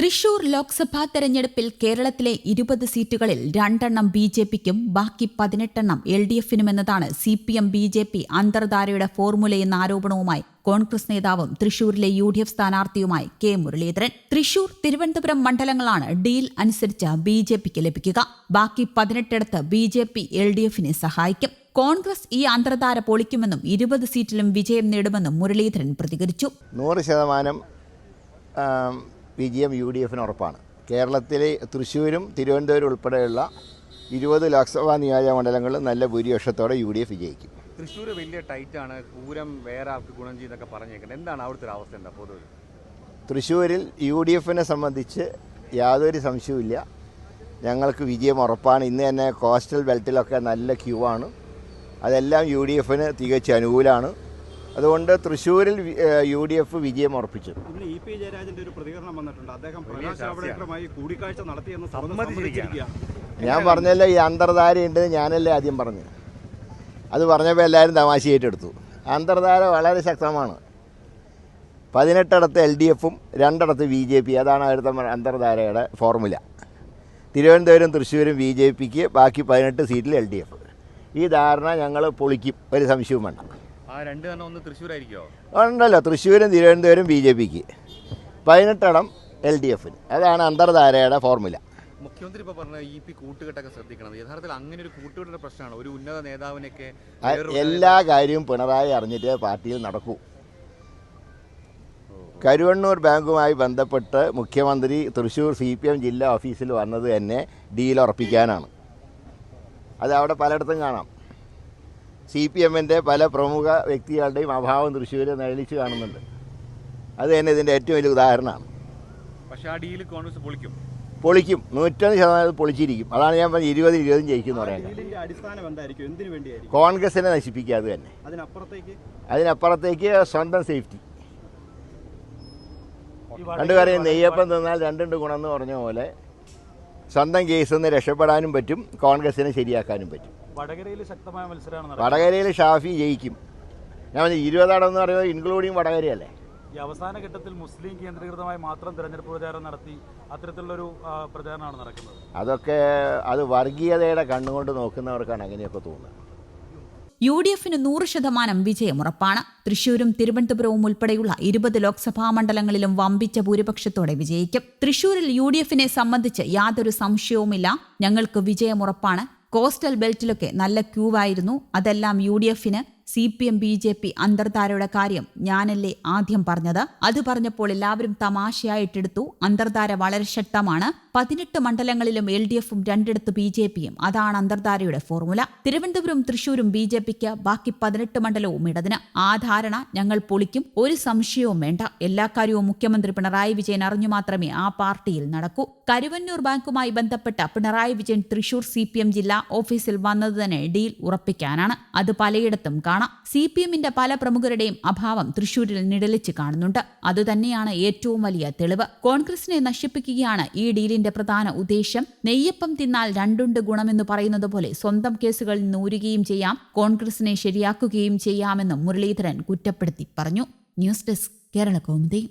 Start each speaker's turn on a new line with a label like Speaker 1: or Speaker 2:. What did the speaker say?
Speaker 1: തൃശൂർ ലോക്സഭാ തെരഞ്ഞെടുപ്പിൽ കേരളത്തിലെ ഇരുപത് സീറ്റുകളിൽ രണ്ടെണ്ണം ബി ജെ പിക്കും ബാക്കി പതിനെട്ടെണ്ണം L D എഫിനുമെന്നതാണ് C P M B J P അന്തർധാരയുടെ ഫോർമുലയെന്ന ആരോപണവുമായി കോൺഗ്രസ് നേതാവും തൃശൂരിലെ യു ഡി എഫ് സ്ഥാനാർത്ഥിയുമായി കെ മുരളീധരൻ. തൃശൂർ തിരുവനന്തപുരം മണ്ഡലങ്ങളാണ് ഡീൽ അനുസരിച്ച് ബി ജെ പിക്ക് ലഭിക്കുക. ബാക്കി പതിനെട്ടിടത്ത് B J P L D എഫിനെ സഹായിക്കും. കോൺഗ്രസ് ഈ അന്തർധാര പൊളിക്കുമെന്നും ഇരുപത് സീറ്റിലും വിജയം നേടുമെന്നും മുരളീധരൻ പ്രതികരിച്ചു.
Speaker 2: നൂറ് ശതമാനം വിജയം യു ഡി എഫിന് ഉറപ്പാണ്. കേരളത്തിലെ തൃശ്ശൂരും തിരുവനന്തപുരം ഉൾപ്പെടെയുള്ള ഇരുപത് ലോക്സഭാ നിയോജക മണ്ഡലങ്ങളിൽ നല്ല ഭൂരിപക്ഷത്തോടെ യു ഡി എഫ് വിജയിക്കും.
Speaker 3: തൃശ്ശൂർ വലിയ ടൈറ്റാണ് പൂരം വേറെ ആൾക്ക് ഗുണം ചെയ്യുന്നൊക്കെ പറഞ്ഞേക്കുന്നത് എന്താണ് അവിടുത്തെ ഒരു അവസ്ഥ എന്താ പൊതുവെ
Speaker 2: തൃശ്ശൂരിൽ യു ഡി എഫിനെ സംബന്ധിച്ച് യാതൊരു സംശയവുമില്ല ഞങ്ങൾക്ക് വിജയം ഉറപ്പാണ്. ഇന്ന് തന്നെ കോസ്റ്റൽ ബെൽറ്റിലൊക്കെ നല്ല ക്യൂ ആണ്. അതെല്ലാം യു ഡി എഫിന് തികച്ച് അനുകൂലമാണ്. അതുകൊണ്ട് തൃശ്ശൂരിൽ യു ഡി എഫ് വിജയം ഉറപ്പിച്ചു.
Speaker 4: ഇ പി ജയരാജന്റെ ഒരു പ്രതികരണം വന്നിട്ടുണ്ട്. അദ്ദേഹം പ്രകാശ്. ജാവ്ദേക്കറുമായി കൂടിക്കാഴ്ച നടത്തിയെന്ന്
Speaker 2: ഞാൻ പറഞ്ഞല്ലോ ഈ അന്തർധാര ഉണ്ട് ഞാനല്ലേ ആദ്യം പറഞ്ഞു അത് പറഞ്ഞപ്പോൾ എല്ലാവരും തമാശയായിട്ടെടുത്തു അന്തർധാര വളരെ ശക്തമാണ്. പതിനെട്ടിടത്ത് എൽ ഡി എഫും രണ്ടിടത്ത് ബി ജെ പി അതാണ് അവിടുത്തെ അന്തർധാരയുടെ ഫോർമുല. തിരുവനന്തപുരം തൃശ്ശൂരും ബി ജെ പിക്ക് ബാക്കി പതിനെട്ട് സീറ്റിൽ എൽ ഡി എഫ് ഈ ധാരണ ഞങ്ങൾ പൊളിക്കും. ഒരു സംശയവും വേണ്ട. ഉണ്ടല്ലോ തൃശ്ശൂരും തിരുവനന്തപുരം ബി ജെ പിക്ക്. പതിനെട്ടിടം എൽ ഡി എഫിന്. അതാണ് അന്തർധാരയുടെ ഫോർമുല.
Speaker 3: മുഖ്യമന്ത്രി ഇപ്പോൾ പറഞ്ഞ ഇ പി കൂട്ടുകെട്ടൊക്കെ ശ്രദ്ധിക്കണം. യഥാർത്ഥത്തിൽ അങ്ങനെ ഒരു കൂട്ടുകെട്ടിന്റെ പ്രശ്നമാണ്. ഒരു ഉന്നത നേതാവിനൊക്കെ
Speaker 2: എല്ലാ കാര്യവും പിണറായി അറിഞ്ഞിട്ട് പാർട്ടിയിൽ നടക്കൂ. കരുവണ്ണൂർ ബാങ്കുമായി ബന്ധപ്പെട്ട് മുഖ്യമന്ത്രി തൃശ്ശൂർ സി പി എം ജില്ലാ ഓഫീസിൽ വന്നത് തന്നെ ഡീൽ ഉറപ്പിക്കാനാണ്. അത് അവിടെ പലയിടത്തും കാണാം. സി പി എമ്മിന്റെ പല പ്രമുഖ വ്യക്തികളുടെയും അഭാവം തൃശ്ശൂർ നിഴലിച്ച് കാണുന്നുണ്ട്. അത് തന്നെ ഇതിന്റെ ഏറ്റവും വലിയ ഉദാഹരണമാണ്.
Speaker 3: പക്ഷേ ആ ഡീൽ കോൺഗ്രസ് പൊളിക്കും.
Speaker 2: പൊളിക്കും. നൂറ്റൊന്ന് ശതമാനം പൊളിച്ചിരിക്കും. അതാണ് ഞാൻ പറഞ്ഞത് ഇരുപത് ഇരുപതും ജയിക്കും എന്ന് പറയുന്നത് കോൺഗ്രസിനെ നശിപ്പിക്കുക അത് തന്നെ.
Speaker 4: അതിനപ്പുറത്തേക്ക്?
Speaker 2: അതിനപ്പുറത്തേക്ക് സ്വന്തം സേഫ്റ്റി. രണ്ടു കാര്യം നെയ്യപ്പം തിന്നാൽ രണ്ടുണ്ട് ഗുണം എന്ന് പറഞ്ഞ പോലെ സ്വന്തം കേസിൽ നിന്ന് രക്ഷപ്പെടാനും പറ്റും കോൺഗ്രസിനെ ശരിയാക്കാനും പറ്റും.
Speaker 4: വടകരയിൽ ശക്തമായ മത്സരമാണ്
Speaker 2: വടകരയിൽ ഷാഫി ജയിക്കും. ഞാൻ പറഞ്ഞു ഇരുപതാടം എന്ന് പറയുന്നത് ഇൻക്ലൂഡിങ് വടകരയല്ലേ?
Speaker 5: ഈ അവസാന ഘട്ടത്തിൽ മുസ്ലിം കേന്ദ്രീകൃതമായി മാത്രം തെരഞ്ഞെടുപ്പ് പ്രചാരണം നടത്തി അത്തരത്തിലുള്ളൊരു പ്രചാരണമാണ് നടക്കുന്നത്.
Speaker 2: അതൊക്കെ അത് വർഗീയതയുടെ കണ്ണുകൊണ്ട് നോക്കുന്നവർക്കാണ് അങ്ങനെയൊക്കെ തോന്നുന്നത്.
Speaker 1: യു ഡി എഫിന് നൂറ് ശതമാനം വിജയം ഉറപ്പാണ്. തൃശൂരും തിരുവനന്തപുരവും ഉൾപ്പെടെയുള്ള ഇരുപത് ലോക്സഭാ മണ്ഡലങ്ങളിലും വമ്പിച്ച ഭൂരിപക്ഷത്തോടെ വിജയിക്കും. തൃശൂരിൽ യു ഡി എഫിനെ സംബന്ധിച്ച് യാതൊരു സംശയവുമില്ല. ഞങ്ങൾക്ക് വിജയം ഉറപ്പാണ്. കോസ്റ്റൽ ബെൽറ്റിലൊക്കെ നല്ല ക്യൂവായിരുന്നു. അതെല്ലാം യു ഡി എഫിന് C P M B J P അന്തർധാരയുടെ കാര്യം ഞാനല്ലേ ആദ്യം പറഞ്ഞത്? അത് പറഞ്ഞപ്പോൾ എല്ലാവരും തമാശയായിട്ടെടുത്തു അന്തർധാര വളരെ ശക്തമാണ്. പതിനെട്ട് മണ്ഡലങ്ങളിലും എൽ ഡി എഫും രണ്ടിടത്ത് ബി ജെ പിയും അതാണ് അന്തർധാരയുടെ ഫോർമുല. തിരുവനന്തപുരം തൃശൂരും ബി ജെ പിക്ക് ബാക്കി പതിനെട്ട് മണ്ഡലവും ഇടതിന്. ആ ധാരണ ഞങ്ങൾ പൊളിക്കും. ഒരു സംശയവും വേണ്ട. എല്ലാ കാര്യവും മുഖ്യമന്ത്രി പിണറായി വിജയൻ അറിഞ്ഞു മാത്രമേ ആ പാർട്ടിയിൽ നടക്കൂ. കരുവന്നൂർ ബാങ്കുമായി ബന്ധപ്പെട്ട പിണറായി വിജയൻ തൃശൂർ സി ജില്ലാ ഓഫീസിൽ വന്നത് തന്നെ ഡീൽ ഉറപ്പിക്കാനാണ്. അത് പലയിടത്തും കാണാം. സി പി എമ്മിന്റെ പല പ്രമുഖരുടെയും അഭാവം തൃശൂരിൽ നിഴലിച്ച് കാണുന്നുണ്ട്. അതുതന്നെയാണ് ഏറ്റവും വലിയ തെളിവ്. കോൺഗ്രസിനെ നശിപ്പിക്കുകയാണ് ഈ ഡീലിന്റെ പ്രധാന ഉദ്ദേശം. നെയ്യപ്പം തിന്നാൽ രണ്ടുണ്ട് ഗുണമെന്ന് പറയുന്നത് പോലെ സ്വന്തം കേസുകളിൽ നൂരുകയും ചെയ്യാം. കോൺഗ്രസിനെ ശരിയാക്കുകയും ചെയ്യാമെന്നും മുരളീധരൻ കുറ്റപ്പെടുത്തി പറഞ്ഞു. News desk Kerala Kaumudi.